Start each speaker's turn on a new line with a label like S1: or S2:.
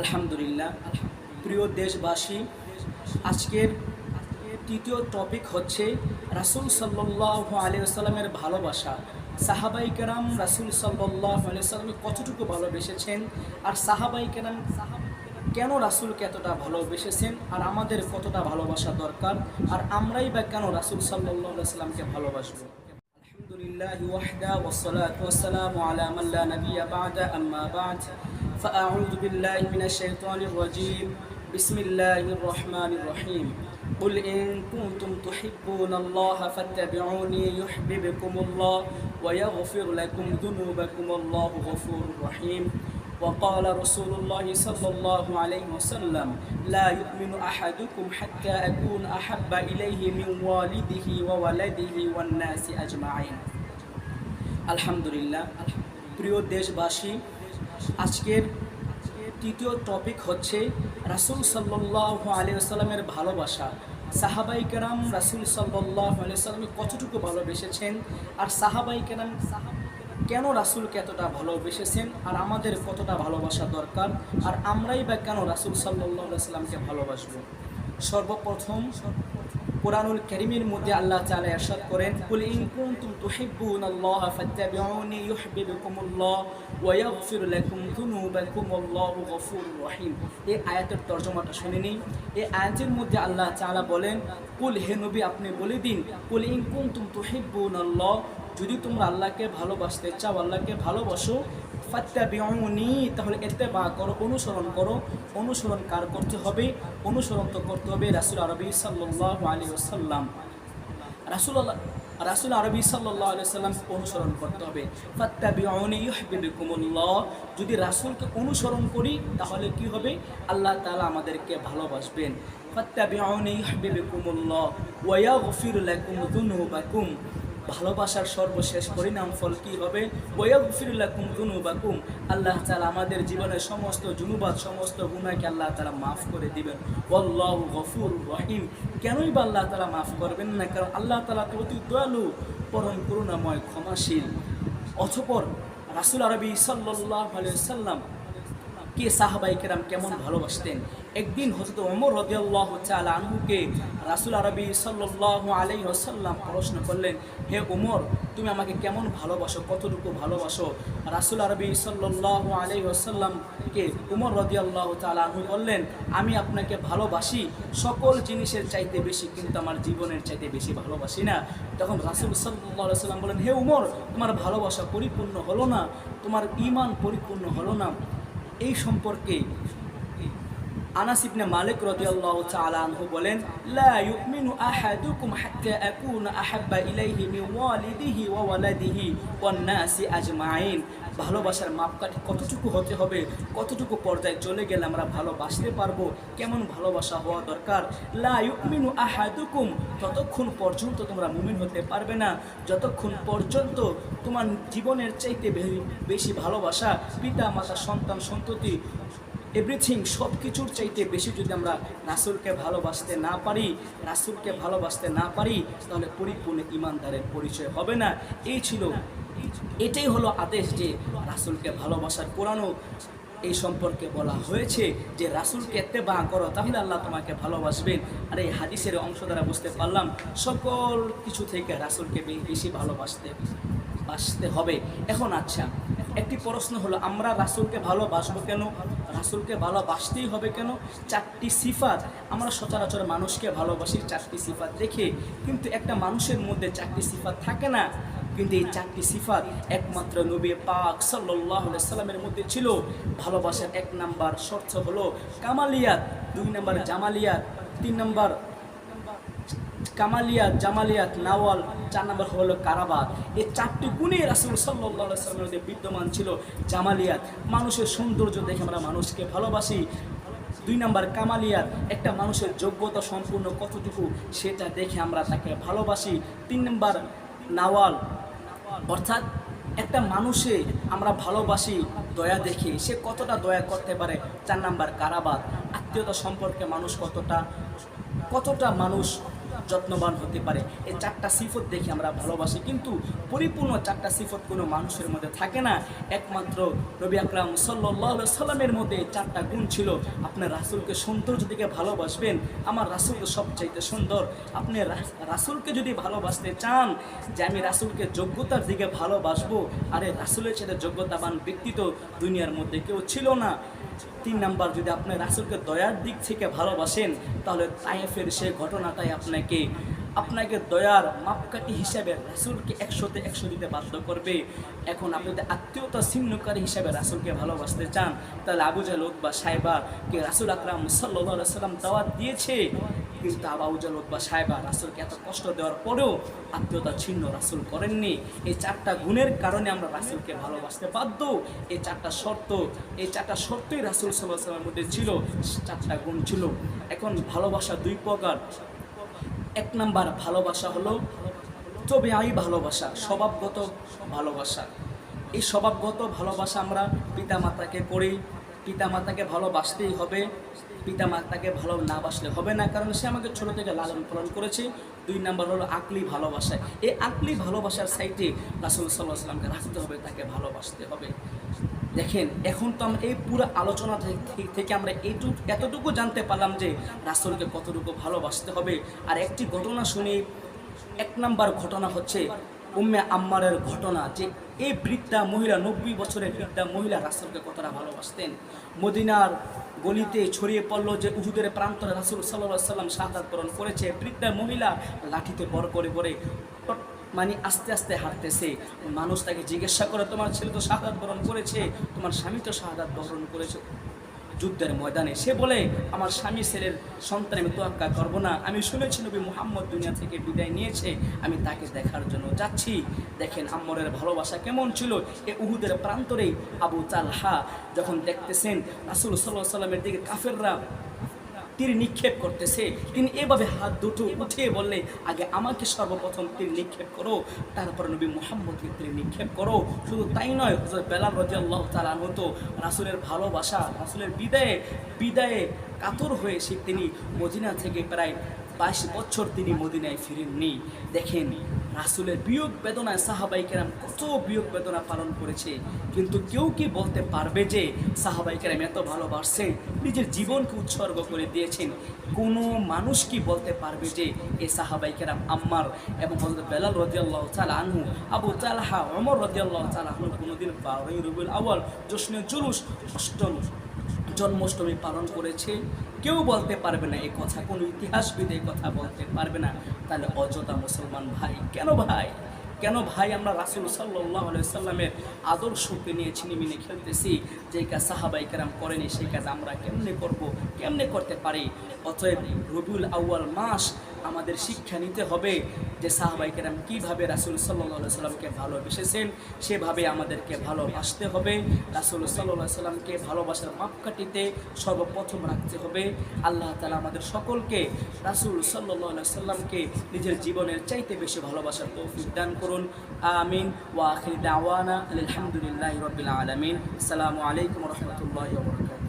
S1: আলহামদুলিল্লাহ। প্রিয় দেশবাসী, আজকের তৃতীয় টপিক হচ্ছে রাসুল সাল্লাহ আলিয়াল্লামের ভালোবাসা। সাহাবাই কেরাম রাসুল সাল্লাহ আলিয়াল্লামকে কতটুকু ভালোবেসেছেন? আর সাহাবাই কেরাম কেন রাসুলকে এতটা ভালোবেসেছেন? আর আমাদের কতটা ভালোবাসা দরকার? আর আমরাই বা কেন রাসুল সাল্লাহ সাল্লামকে ভালোবাসবো? الحمد لله وحده والصلاة والسلام على من لا نبي بعد أما بعد فأعوذ بالله من الشيطان الرجيم. بسم الله الرحمن الرحيم. قل إن كنتم تحبون الله فاتبعوني يحببكم الله ويغفر لكم ذنوبكم. الله غفور رحيم. وقال رسول الله صلى الله عليه وسلم لا يؤمن أحدكم حتى أكون أحب إليه من والده وولده والناس أجمعين আলহামদুলিল্লাহ প্রিয় দেশবাসী আজকের তৃতীয় টপিক হচ্ছে রাসুল সাল্লাহ আলিয়াল্লামের ভালোবাসা সাহাবাই কেরাম রাসুল সাল্লাহ আলিয়াল্লামকে কতটুকু ভালোবেসেছেন আর সাহাবাই কেরাম কেন রাসুলকে এতটা ভালোবেসেছেন আর আমাদের কতটা ভালোবাসা দরকার? আর আমরাই বা কেন রাসুল সাল্লাহ ভালোবাসবো? সর্বপ্রথম কোরআনুল করিমের মধ্যে আল্লাহ তাআলা ইরশাদ করেন, কুল ফাত্তাবিউনি ইউহিব্বুকুমুল্লাহ ওয়া লাকুম যুনুবাকুম আল্লাহু গফুরুর রহিম। এই আয়াতের তর্জমাটা শুনে নিন। এই আয়াতের মধ্যে আল্লাহ তাআলা বলেন, কুল হে নবী, আপনি বলে দিন, কুল ইন কুনতুম তুহিব্বুনাল্লাহ যদি তোমরা আল্লাহকে ভালোবাসতে চাও, আল্লাহকে ভালোবাসো ফাত্তা ফাত্তাবিউনি, তাহলে ইত্তেবা করো, অনুসরণ করো। অনুসরণ কার করতে হবে? অনুসরণ তো করতে হবে রাসুল আরবি সাল্লাল্লাহু আলাইহি ওয়াসাল্লাম। রাসূল রাসূল আরবি সাল্লাল্লাহু আলাইহি ওয়াসাল্লাম অনুসরণ করতে হবে। ফাত্তাবিউনি ইউহিব্বুকুমুল্লাহ, যদি রাসূলকে অনুসরণ করি, তাহলে কি হবে? আল্লাহ তাআলা আমাদেরকে ভালোবাসবেন। ফাত্তাবিউনি ইউহিব্বুকুমুল্লাহ, ওয়া ইয়াগফির লাকুম যুনুবাকুম। ভালোবাসার সর্বশেষ পরিণাম ফল কি হবে? ওয়াগফিরুল্লাকুম যুনুবাকুম আল্লাহ তালা আমাদের জীবনের সমস্ত জুনুবাদ, সমস্ত গুনাহকে আল্লাহ তাআলা মাফ করে দিবেন। আল্লাহু গফুর রহিম। কেনই বা আল্লাহ তাআলা মাফ করবেন না? কারণ আল্লাহ তালা তো অতি দয়ালু, পরম করুণাময়, ক্ষমাশীল। অথপর রাসূল আরবি সাল্লাল্লাহু আলাইহি সাল্লাম কে সাহাবাই কেরাম কেমন ভালোবাসতেন? একদিন হজরত ওমর রদিয়াল্লাহ চাল আনহুকে রাসুল আরবি সাল্লাহ আলাই আসাল্লাম প্রশ্ন করলেন, হে ওমর, তুমি আমাকে কেমন ভালোবাসো? কতটুকু ভালোবাসো? রাসুল আরবি সাল্লাহ আলাই আসাল্লামকে উমর রদিয়াল্লাহ চাল আনহু বললেন, আমি আপনাকে ভালোবাসি, সকল জিনিসের চাইতে বেশি, কিন্তু আমার জীবনের চাইতে বেশি ভালোবাসি না। তখন রাসুল সাল্লাহ সাল্লাম বলেন হে উমর তোমার ভালোবাসা পরিপূর্ণ হলো না, তোমার ইমান পরিপূর্ণ হলো না। এই সম্পর্কে আনাস ইবনে মালিক রাদিয়াল্লাহু তাআলা আনহু বলেন, লা ইউমিনু আহাদুকুম হাত্তা আকুনা আহাব্বা ইলাইহি মিন ওয়ালিদিহি ওয়া ওয়ালাদিহি ওয়ান নাসি আজমাইন। ভালোবাসার মাপকাঠি কতটুকু হতে হবে, কতটুকু পর্যায়ে চলে গেলে আমরা ভালোবাসতে পারব, কেমন ভালোবাসা হওয়া দরকার? লা ইউমিনু আহাদুকুম ততক্ষণ পর্যন্ত তোমরা মুমিন হতে পারবে না, যতক্ষণ পর্যন্ত তোমার জীবনের চাইতে বেশি ভালোবাসা পিতা, মাতা, সন্তান, সন্ততি এভরিথিং সব কিছুর চাইতে বেশি যদি আমরা রাসুলকে ভালোবাসতে না পারি, রাসুলকে ভালোবাসতে না পারি, তাহলে পরিপূর্ণ ইমানদারের পরিচয় হবে না। এই ছিল, এটাই হলো আদেশ যে রাসুলকে ভালোবাসার কোরআনও এই সম্পর্কে বলা হয়েছে যে রাসুলকে এত্তেবা করো, তাহলে আল্লাহ তোমাকে ভালোবাসবেন। আর এই হাদিসের অংশ দ্বারা বুঝতে পারলাম, সকল কিছু থেকে রাসুলকে বে- বেশি ভালোবাসতে, বাসতে হবে। এখন আচ্ছা একটি প্রশ্ন হলো, আমরা রাসুলকে ভালোবাসবো কেন? রাসুলকে ভালোবাসতেই হবে কেন? চারটি সিফাত। আমরা সচরাচর মানুষকে ভালোবাসি চারটি সিফাত দেখে, কিন্তু একটা মানুষের মধ্যে চারটি সিফাত থাকে না। কিন্তু এই চারটি সিফাত একমাত্র নবী পাক সাল্লাহ সাল্লামের মধ্যে ছিল। ভালোবাসার এক নাম্বার শর্ত হলো কামালিয়াত, দুই নাম্বার জামালিয়াত, তিন নাম্বার কামালিয়াত, জামালিয়াত, নাওয়াল, চার নম্বর হলো কারাবাদ। এই চারটি গুণে রাসুল সাল্লাহ মধ্যে বিদ্যমান ছিল জামালিয়াত। মানুষের সৌন্দর্য দেখে আমরা মানুষকে ভালোবাসি। দুই নাম্বার কামালিয়াত, একটা মানুষের যোগ্যতা সম্পূর্ণ কতটুকু সেটা দেখে আমরা তাকে ভালোবাসি। তিন নম্বর নাওয়াল, অর্থাৎ একটা মানুষে আমরা ভালোবাসি, দয়া দেখে। সে কতটা দয়া করতে পারে? চার নাম্বার কারাবাত আত্মীয়তা সম্পর্কে মানুষ কতটা কতটা মানুষ যত্নবান হতে পারে। এই চারটা সিফত দেখে আমরা ভালোবাসি। কিন্তু পরিপূর্ণ চারটা সিফত কোনো মানুষের মধ্যে থাকে না। একমাত্র নবী আকরাম সাল্লাহ সাল্লামের মধ্যে চারটা গুণ ছিল। আপনার রাসুলকে সৌন্দর্য দিকে ভালোবাসবেন। আমার রাসুল সবচাইতে সুন্দর। আপনি রাসুলকে যদি ভালোবাসতে চান, যে আমি রাসুলকে যোগ্যতার দিকে ভালোবাসবো, আরে রাসুলের সাথে যোগ্যতাবান ব্যক্তি তো দুনিয়ার মধ্যে কেউ ছিল না। তিন নাম্বার, যদি আপনি রাসুলকে দয়ার দিক থেকে ভালোবাসেন, তাহলে তাইফের সে ঘটনাটাই আপনাকে আপনাকে দয়ার মাপকাঠি হিসাবে রাসুলকে একশোতে একশো দিতে বাধ্য করবে। এখন আপনি যদি আত্মীয়তা ছিন্নকারী হিসাবে রাসুলকে ভালোবাসতে চান, তাহলে আবু জালুদ বা সাহেবাকে রাসুল আকরাম সাল্লাহ সাল্লাম দাওয়াত দিয়েছে কিন্তু আবু জালুদ বা সাহেবা রাসুলকে এত কষ্ট দেওয়ার পরেও আত্মীয়তা ছিন্ন রাসুল করেননি। এই চারটা গুণের কারণে আমরা রাসুলকে ভালোবাসতে বাধ্য। এই চারটা শর্ত, এই চারটা শর্তই রাসুল সাল্লাহ সাল্লামের মধ্যে ছিল। চারটা গুণ ছিল। এখন ভালোবাসা দুই প্রকার। এক নাম্বার ভালোবাসা হলো তবে আই ভালোবাসা, স্বভাবগত ভালোবাসা। এই স্বভাবগত ভালোবাসা আমরা পিতামাতাকে করি। পিতামাতাকে ভালোবাসতেই হবে। পিতামাতাকে ভালো না বাসলে হবে না, কারণ সে আমাকে ছোট থেকে লালন পালন করেছে। দুই নাম্বার হলো আকলি ভালোবাসা। এই আকলি ভালোবাসার সাইটে রাসুল সাল্লাহ সাল্লামকে রাখতে হবে, তাকে ভালোবাসতে হবে। দেখেন, এখন তো আমরা এই পুরো আলোচনা থেকে আমরা এইটুকু এতটুকু জানতে পারলাম যে রাসুলকে কতটুকু ভালোবাসতে হবে। আর একটি ঘটনা শুনি, এক নাম্বার ঘটনা হচ্ছে উম্মে আম্মারের ঘটনা যে এই বৃদ্ধা মহিলা, নব্বই বছরের বৃদ্ধা মহিলা রাসুলকে কতটা ভালোবাসতেন। মদিনার গলিতে ছড়িয়ে পড়ল যে উহুদের প্রান্তরে রাসুল সাল্লাহ সাল্লাম শাহাদ বরণ করেছে। বৃদ্ধা মহিলা লাঠিতে বর করে করে মানে আস্তে আস্তে হাঁটতেছে। মানুষ তাকে জিজ্ঞাসা করে, তোমার ছেলে তো শাহাদাত বরণ করেছে, তোমার স্বামী তো শাহাদাত বরণ করেছে। যুদ্ধের ময়দানে। সে বলে, আমার স্বামী ছেলের সন্তান আমি তোয়াক্কা করব না। আমি শুনেছি নবী মোহাম্মদ দুনিয়া থেকে বিদায় নিয়েছে। আমি তাকে দেখার জন্য যাচ্ছি। দেখেন আম্মরের ভালোবাসা কেমন ছিল। এ উহুদের প্রান্তরেই আবু তালহা যখন দেখতেছেন, রাসুল সাল্লাহ সাল্লামের দিকে কাফেররা তীর নিক্ষেপ করতেছে। তিনি এভাবে হাত দুটো উঠিয়ে বললে, আগে আমাকে সর্বপ্রথম তীর নিক্ষেপ করো, তারপর নবী মোহাম্মদকে তীর নিক্ষেপ করো। শুধু তাই নয় হজরত বেলাল রাজি আল্লাহ তালান হতো রাসুলের ভালোবাসা, রাসুলের বিদায়ে বিদায়ে কাতর হয়ে সে তিনি মদিনা থেকে প্রায় বাইশ বছর তিনি মদিনায় ফিরেননি। দেখেন রাসুলের বিয়োগ বেদনায় সাহাবাই কেরাম কত বিয়োগ বেদনা পালন করেছে। কিন্তু কেউ কি বলতে পারবে যে সাহাবাই কেরাম এত ভালোবাসছে নিজের জীবনকে উৎসর্গ করে দিয়েছেন? কোনো মানুষ কি বলতে পারবে যে এ সাহাবাই কেরাম আম্মার এবং হজরত বেলাল রদিয়াল্লাহ তালা আনহু, আবু তালাহা অমর রদিয়াল্লাহ তালা আনহু কোনোদিন বারোই রবিউল আওয়াল জশ্নে জুলুস, অষ্টম জন্মাষ্টমী পালন করেছে। কেউ বলতে পারবে না এই কথা, কোনো ইতিহাসবিদ এই কথা বলতে পারবে না। তাহলে অযথা মুসলমান ভাই, কেন ভাই? কেন ভাই আমরা রাসুল সাল্লাহ সাল্লামের আদর্শকে নিয়ে ছিনিমিনে খেলতেছি? যে কাজ সাহাবাই কেরাম করেনি, সেই কাজ আমরা কেমনে করব, কেমনে করতে পারি? অতএব রবিউল আউয়াল মাস আমাদের শিক্ষা নিতে হবে যে সাহাবাই কেরাম কীভাবে রাসুল সাল্লাহ সাল্লামকে ভালোবেসেছেন, সেভাবে আমাদেরকে ভালোবাসতে হবে। রাসুল সাল্লাহ সাল্লামকে ভালোবাসার মাপকাঠিতে সর্বপ্রথম রাখতে হবে। আল্লাহ তালা আমাদের সকলকে রাসুল সাল্লাহ সাল্লামকে নিজের জীবনের চাইতে বেশি ভালোবাসার তৌফিক দান করুন আমিন ওয়া আখির দাওয়ানা আলহামদুলিল্লাহ রবিল আলমিন আসসালামু আলাইকুম রহমতুল্লাহ বরকাত